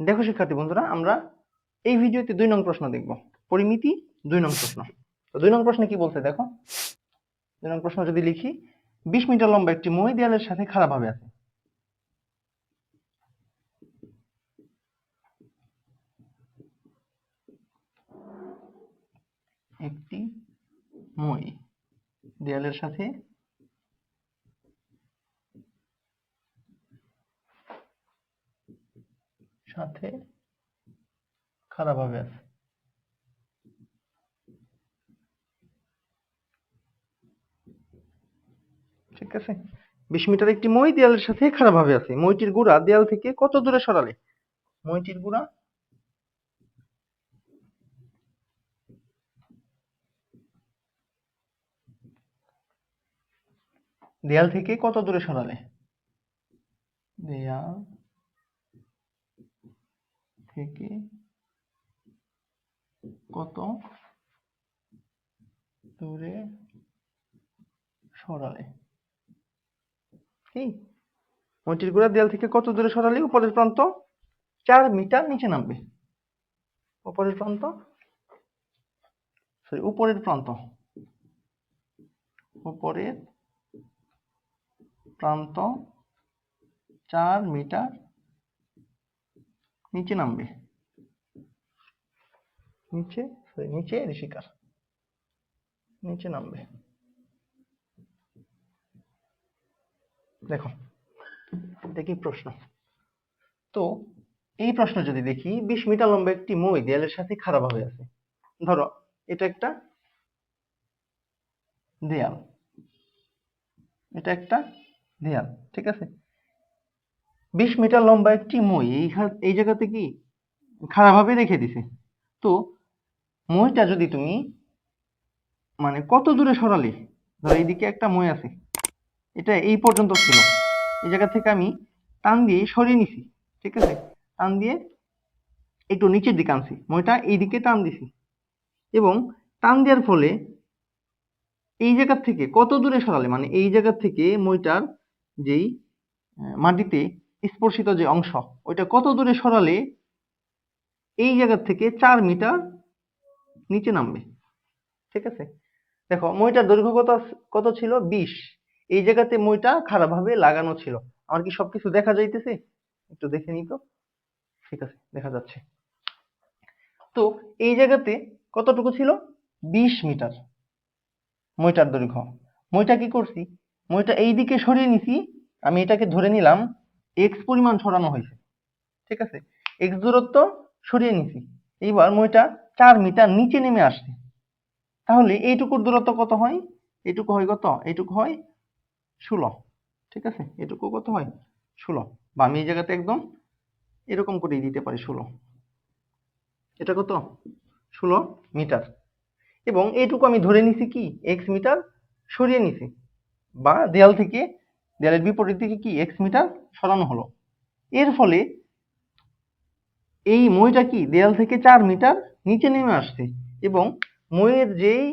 দেখো শিক্ষার্থী বন্ধুরা, আমরা এই ভিডিওতে দুই নং প্রশ্ন দেখব। পরিমিতি, দুই নং প্রশ্ন। তো দুই নং প্রশ্নে কি বলছে দেখো? দুই নং প্রশ্ন যদি লিখি, বিশ মিটার লম্বা একটি মই দেয়ালের সাথে খারাপভাবে আছে। একটি মই দেয়ালের সাথে সাথে খারাপভাবে আছে ঠিক আছে? বিশ মিটার একটি মই দেয়ালের সাথে খারাপভাবে আছে। মইটির গুড়া দেয়াল থেকে কত দূরে সরালে? মইটির গুড়া? দেয়াল থেকে কত দূরে সরালে? দেয়াল থেকে কত দূরে সরালে? কি মইটির গুড়া দেয়াল থেকে কত দূরে সরালে? উপরের প্রান্ত চার মিটার নিচে নামবে। উপরের প্রান্ত? সরি উপরের প্রান্ত। উপরের প্রান্ত চার মিটার নিচে নামবে। নিচে সরি নিচে ঋষিকার। নিচে নামবে। দেখো দেখি প্রশ্ন? তো এই প্রশ্ন যদি দেখি, বিশ মিটার লম্বা একটি মই দেয়ালের সাথে খারাপ হয়ে আছে। ধরো, এটা একটা দেয়াল। এটা একটা দেয়াল, ঠিক আছে? বিশ মিটার লম্বা একটি মই এই এই জায়গাতে কি খারাপভাবে রেখে দিছে। তো মইটা যদি তুমি মানে কত দূরে সরালে? ধরো এইদিকে একটা মই আছে। এটা এই পর্যন্ত ছিল। এই জায়গা থেকে আমি টান দিয়ে সরিয়ে নিছি, ঠিক আছে? টান দিয়ে একটু নিচের দিকে আনছি। মইটা এইদিকে টান দিছি। এবং টান দেওয়ার ফলে এই জায়গার থেকে কত দূরে সরালে? মানে এই জায়গা থেকে মইটার যেই মাটিতে স্পর্শিত যে অংশ, ওইটা কত দূরে সরালে এই জায়গা থেকে চার মিটার নিচে নামবে। ঠিক আছে? দেখো, মইটার দৈর্ঘ্য কত কত ছিল? বিশ। এই জায়গাতে মইটা খারাপভাবে লাগানো ছিল। আমার কি সবকিছু দেখা যাইতেছে? একটু দেখে নিই তো। ঠিক আছে, দেখা যাচ্ছে। তো এই জায়গাতে কতটুকু ছিল? বিশ মিটার মইটার দৈর্ঘ্য। মইটা কি করছি? মইটা এই দিকে সরিয়ে নিছি। আমি এটাকে ধরে নিলাম এক্স পরিমাণ সরানো হয়েছে। ঠিক আছে? এক্স দূরত্ব সরিয়ে নিছি। এইবার মইটা চার মিটার নিচে নেমে আসছে। তাহলে এইটুকুর দূরত্ব কত হয়? এইটুকু হয় কত? এইটুকু হয় ষোলো। ঠিক আছে? এটুকু কত হয়? ষোলো। বা আমি এই জায়গাতে একদম এরকম করেই দিতে পারি ষোলো। এটা কত? ষোলো মিটার। এবং এইটুকু আমি ধরে নিছি কি? এক্স মিটার সরিয়ে নিছি। বা দেয়াল থেকে দেয়ালের বিপরীত দিকে কি এক্স মিটার সরানো হলো? এর ফলে এই মইটা কি দেয়াল থেকে চার মিটার নিচে নেমে আসছে এবং মইয়ের যেই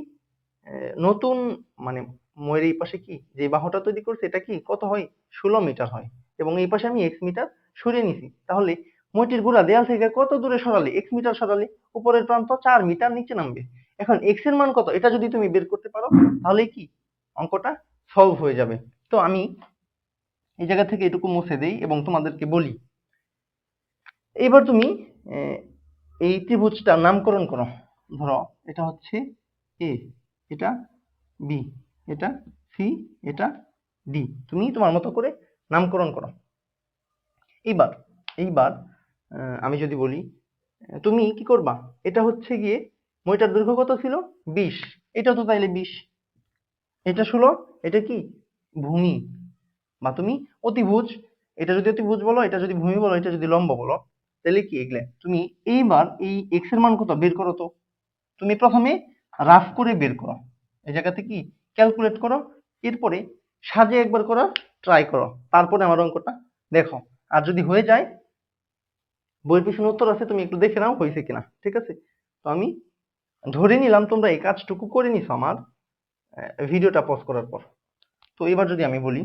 নতুন মানে মইয়ের এই পাশে কি যে বাহুটা তৈরি করছে, এটা কি কত হয়? ষোলো মিটার হয় এবং এই পাশে আমি এক্স মিটার সরিয়ে নিছি। তাহলে মইটির গোড়া দেয়াল থেকে কত দূরে সরালে? এক্স মিটার সরালে উপরের প্রান্ত চার মিটার নিচে নামবে। এখন এক্সের মান কত? এটা যদি তুমি বের করতে পারো, তাহলে কি? অঙ্কটা সলভ হয়ে যাবে। তো আমি এই জায়গা থেকে এটুকু মুছে দেই এবং তোমাদেরকে বলি। এবার তুমি এই ত্রিভুজটা নামকরণ করো। ধরো, এটা হচ্ছে এ, এটা বি, এটা সি, এটা ডি। তুমি তোমার মতো করে নামকরণ করো। এইবার এইবার আমি যদি বলি তুমি কি করবা? এটা হচ্ছে গিয়ে মইটার দৈর্ঘ্য কত ছিল? বিশ। এটা তো তাইলে বিশ। এটা ষোলো এটা কি? ভূমি। বা তুমি অতিভুজ, এটা যদি অতিভুজ বলো, এটা যদি ভূমি বলো, এটা যদি লম্ব বলো, তাহলে কি এগুলা? তুমি এইবার এই এক্সের মান কত? বের করো তো। তুমি প্রথমে রাফ করে বের করো। এই জায়গাতে কি? ক্যালকুলেট করো। এরপরে সাজে একবার করার ট্রাই করো। তারপরে আমার অঙ্কটা দেখো। আর যদি হয়ে যায়, বইয়ের পিছনে উত্তর আছে, তুমি একটু দেখে নাও, হয়েছে কিনা। ঠিক আছে? তো আমি ধরে নিলাম, তোমরা এই কাজটুকু করে নিছো আমার ভিডিওটা পজ করার পর। তো এবার যদি আমি বলি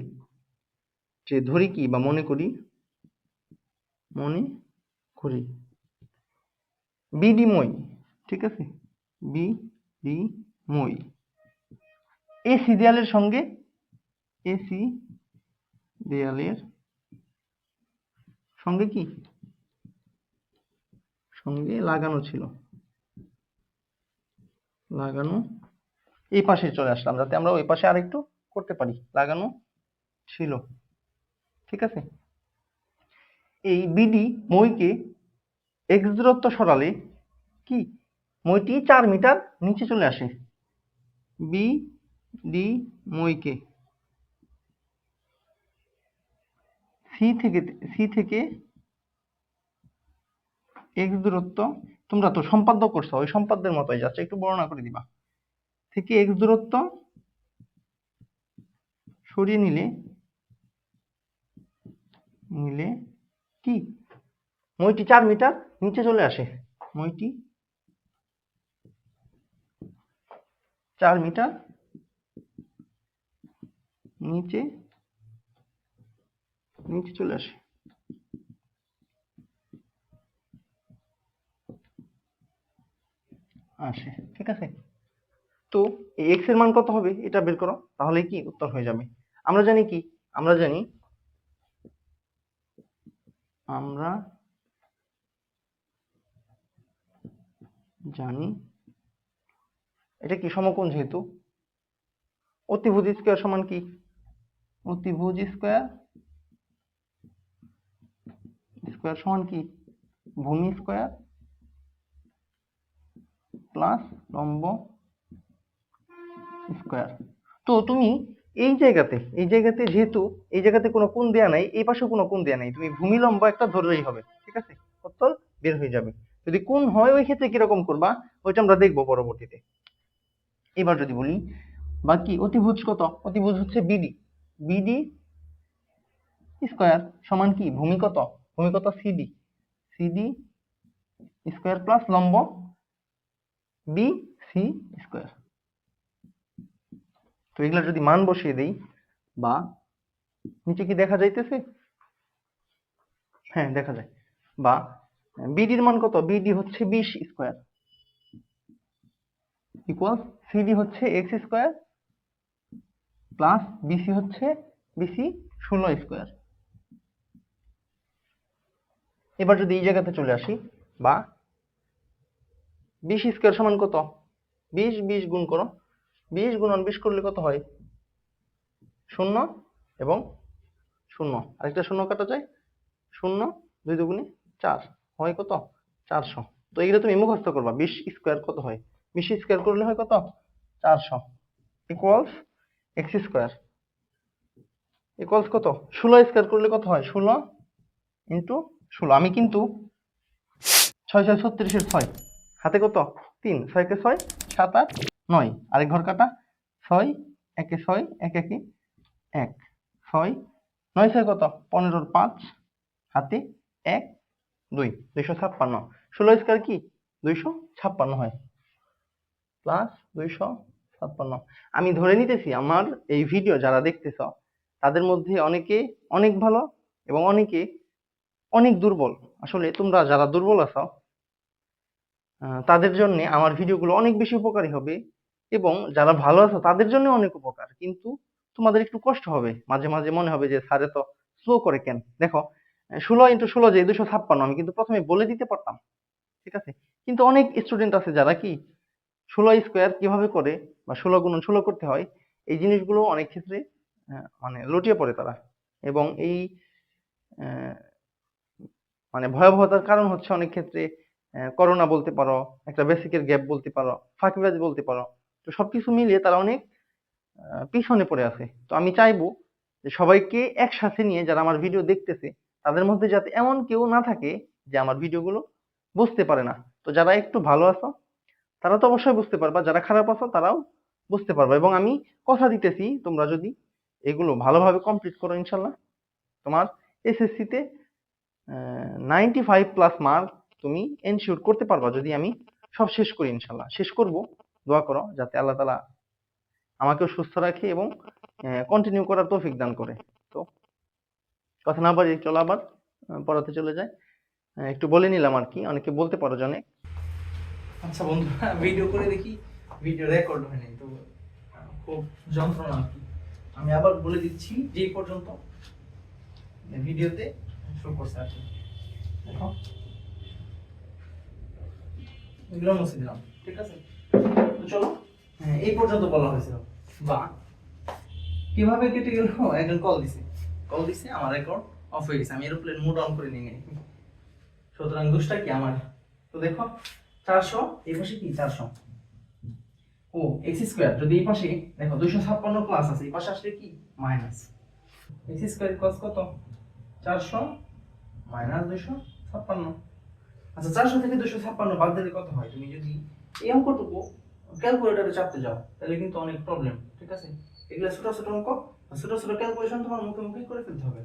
যে ধরি কি বা মনে করি মনে করি। বিডি মই ঠিক আছে? বি ডি মই এসি দেয়ালের সঙ্গে এসি দেয়ালের সঙ্গে কি? সঙ্গে লাগানো ছিল। লাগানো, এই পাশে চলে আসলাম, যাতে আমরা ওই পাশে আরেকটু করতে পারি। লাগানো ছিল। ঠিক আছে? এই বিডি মইকে এক্স দূরত্ব সরালে কি? মইটি চার মিটার নিচে চলে আসে। বি ডি মইকে সি থেকে সি থেকে এক্স দূরত্ব তোমরা তো সম্পাদ্য করছ, ওই সম্পাদ্যের মতোই যাচ্ছে, একটু বর্ণনা করে দিবা। থেকে এক্স দূরত্ব সরিয়ে নিলে নিলে কি? মইটি চার মিটার নিচে চলে আসে। মইটি চার মিটার নিচে নিচে চলে আসে। আসে, ঠিক আছে? তো এই এক্সের মান কত হবে? এটা বের করো তাহলে কি উত্তর হয়ে যাবে। আমরা জানি কি? আমরা জানি আমরা জানি এটা কি সমকোণ যেহেতু? অতিভুজ স্কয়ার সমান কি? অতিভুজ স্কয়ার স্কয়ার সমান কি? ভূমি স্কয়ার প্লাস লম্ব স্কয়ার। তো তুমি এই জায়গাতে এই জায়গাতে যেহেতু, এই জায়গাতে কোনো কোণ দেয়া নাই, এই পাশে কোনো কোণ দেয়া নাই। তুমি ভূমি লম্ব একটা ধরলেই হবে, ঠিক আছে? উত্তর বের হয়ে যাবে। যদি কোণ হয় ওই ক্ষেত্রে কীরকম করবা? ওইটা আমরা দেখব পরবর্তীতে। এবার যদি বলি, বাকি অতিভুজ কত? অতিভুজ হচ্ছে বিডি বিডি স্কয়ার সমান কি? ভূমি কত? ভূমি কত? সিডি সিডি স্কয়ার প্লাস লম্ব বি সি স্কয়ার তো এগুলা যদি মান বসিয়ে দেই, বা নিচে কি দেখা যাইতেছে? হ্যাঁ দেখা যায়। বা বিডির মান কত? বিডি হচ্ছে বিশ স্কয়ার ইকুয়ালস সিডি হচ্ছে এক্স স্কয়ার প্লাস বিসি হচ্ছে বিসি ষোলো স্কোয়ার এবার যদি এই জায়গাতে চলে আসি, বা বিশ স্কোয়ার সমান কত? বিশ বিশ গুণ করো। বিশ গুণন বিশ করলে কত হয়? শূন্য এবং শূন্য। আরেকটা শূন্য কাটা যায়। শূন্য, দুই দুগুণে চার। হয় কত? চারশো। তো এইগুলো তুমি মুখস্থ করবা। বিশ স্কোয়ার কত হয়? বিশ স্কোয়ার করলে হয় কত? চারশো। ইকুয়ালস এক্স স্কোয়ার ইকুয়ালস কত? ষোলো স্কোয়ার করলে কত হয়? ষোলো ইন্টু ষোলো। আমি কিন্তু ছয় ছয় ছত্রিশের ছয়। হাতে কত? তিন। ছয়কে ছয়, সাত, আট। নয়। আরেক ঘর কাটা। ছয়, একে ছয়, এক একে এক। ছয়, নয় ছয় কত? পনেরোর পাঁচ, হাতে এক, দুই, দুইশো ছাপ্পান্ন। ষোলো স্কোয়ার কি? দুইশো ছাপ্পান্ন হয়। প্লাস দুইশো ছাপ্পান্ন। আমি ধরে নিতেছি, আমার এই ভিডিও যারা দেখতেছ, তাদের মধ্যে অনেকে অনেক ভালো এবং অনেকে অনেক দুর্বল। আসলে তোমরা যারা দুর্বল আছো তাদের জন্য আমার ভিডিওগুলো অনেক বেশি উপকারী হবে। এবং যারা ভালো আছো, তাদের জন্য অনেক উপকার। কিন্তু তোমাদের একটু কষ্ট হবে। মাঝে মাঝে মনে হবে যে, স্যারে তো স্লো করে কেন? দেখো, ষোলো ইন্টু ষোলো যে দুশো ছাপ্পান্ন। আমি কিন্তু প্রথমে বলে দিতে পারতাম, ঠিক আছে? কিন্তু অনেক স্টুডেন্ট আছে যারা কি, ষোলো স্কোয়ার কীভাবে করে বা ষোলো গুণন ষোলো করতে হয়, এই জিনিসগুলো অনেক ক্ষেত্রে মানে লটিয়ে পড়ে তারা। এবং এই মানে ভয়াবহতার কারণ হচ্ছে অনেক ক্ষেত্রে করোনা বলতে পারো, একটা বেসিকের গ্যাপ বলতে পারো, ফাঁকিবাজ বলতে পারো তো সবকিছু মিলিয়ে তারা অনেক পিছনে পড়ে আছে। তো আমি চাইব যে সবাইকে একসাথে নিয়ে যারা আমার ভিডিও দেখতেছে, তাদের মধ্যে যাতে এমন কেউ না থাকে যে আমার ভিডিওগুলো বুঝতে পারে না। তো যারা একটু ভালো আছো, তারা তো অবশ্যই বুঝতে পারবা। যারা খারাপ আছো, তারাও বুঝতে পারবে। এবং আমি কথা দিতেছি, তোমরা যদি এগুলো ভালোভাবে কমপ্লিট করো ইনশাল্লাহ তোমার এসএসসিতে নাইনটি ফাইভ প্লাস মার্ক তুমি এনশিওর করতে পারবা। যদি আমি সব শেষ করি ইনশাল্লাহ শেষ করব। দোয়া করো যাতে আল্লাহ তালা আমাকেও সুস্থ রাখে এবং কন্টিনিউ করার তৌফিক দান করে। তো কথা না বাড়িয়ে চলো আবার পড়াতে চলে যায় একটু বলে নিলাম আর কি, অনেকে বলতে পারো জানে। আচ্ছা বন্ধুরা ভিডিও করে দেখি ভিডিও রেকর্ড হয়নি তো খুব যন্ত্রণা আমি আবার বলে দিচ্ছি, যে পর্যন্ত ভিডিওতে শো করছে আর দেখো। এগুলো মুছে দিলাম ঠিক আছে? চলো। হ্যাঁ এই পর্যন্ত বলা হয়েছিল। বা কীভাবে কেটে গেল? একজন কল দিছে। কল দিছে, আমার অ্যাকাউন্ট অফ হয়ে গেছে। আমি এরোপ্লেন মোড অন করে নিয়ে সুতরাং দোষটা কি আমার? তো দেখো, চারশো, এই পাশে কি? চারশো। ও এক্স স্কোয়ার যদি এই পাশে, দেখো, দুইশো ছাপ্পান্ন প্লাস আছে, এই পাশে আসলে কি? মাইনাস এক্স স্কোয়ার কস কত? চারশো মাইনাস দুইশো ছাপ্পান্ন। আচ্ছা চারশো থেকে দুশো ছাপ্পান্ন বাদ দিলে কত হয়? তুমি যদি এই অঙ্কটুকু ক্যালকুলেটারে চাপতে যাও, তাহলে কিন্তু অনেক প্রবলেম ঠিক আছে? এগুলো ছোট ছোট অঙ্ক ছোট ছোট ক্যালকুলেশন তোমার মুখে মুখে করে ফেলতে হবে।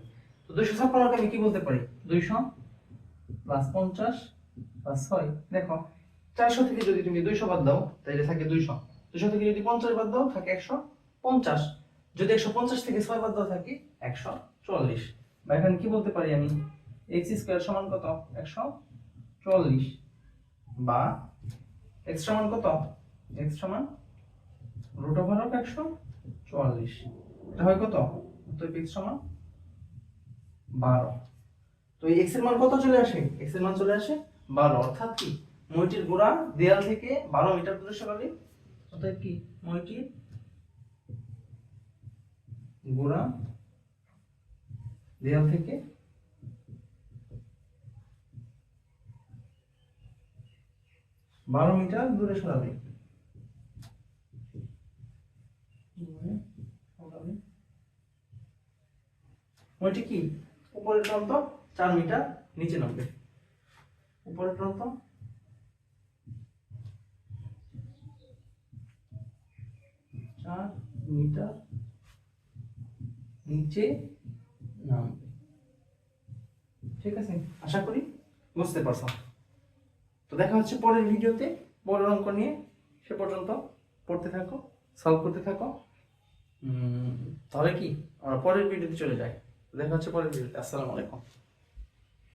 তো দুইশো ছাপ্পান্নকে আমি কি বলতে পারি? দুইশো প্লাস পঞ্চাশ প্লাস ছয়। দেখো, চারশো থেকে যদি তুমি দুইশো বাদ দাও, তাহলে থাকে দুইশো। দুইশো থেকে যদি পঞ্চাশ বাদ দাও, থাকে একশো পঞ্চাশ। যদি একশো পঞ্চাশ থেকে ছয় বাদ দাও, থাকে একশো চল্লিশ। বা এখানে কি বলতে পারি আমি? এক্স স্কোয়ার সমান কত? একশো চল্লিশ। বা এক্স সমান কত? এক্স সমান রুট ওভার অফ একশো চুয়াল্লিশ। এটা হয় কত? তো এক্স সমান বারো। তো এই এক্সের মান কত চলে আসে? এক্সের মান চলে আসে বারো। অর্থাৎ কি? মইটির গোড়া দেয়াল থেকে বারো মিটার দূরে সরালে অর্থাৎ কি? মইটির গোড়া দেয়াল থেকে বারো মিটার দূরে সরাবে। মইটি কি? উপরের প্রান্ত চার মিটার, নিচে নামবে। উপরের প্রান্ত। চার মিটার, নিচে নামবে। ঠিক আছে? আশা করি বুঝতে পারছ। তো দেখা হচ্ছে পরের ভিডিওতে। বড় অঙ্ক নিয়ে সে পর্যন্ত পড়তে থাকো, সলভ করতে থাকো। তাহলে কি? আমরা পরের ভিডিওতে চলে যাই। দেখা হচ্ছে পরের ভিডিওতে আসসালামু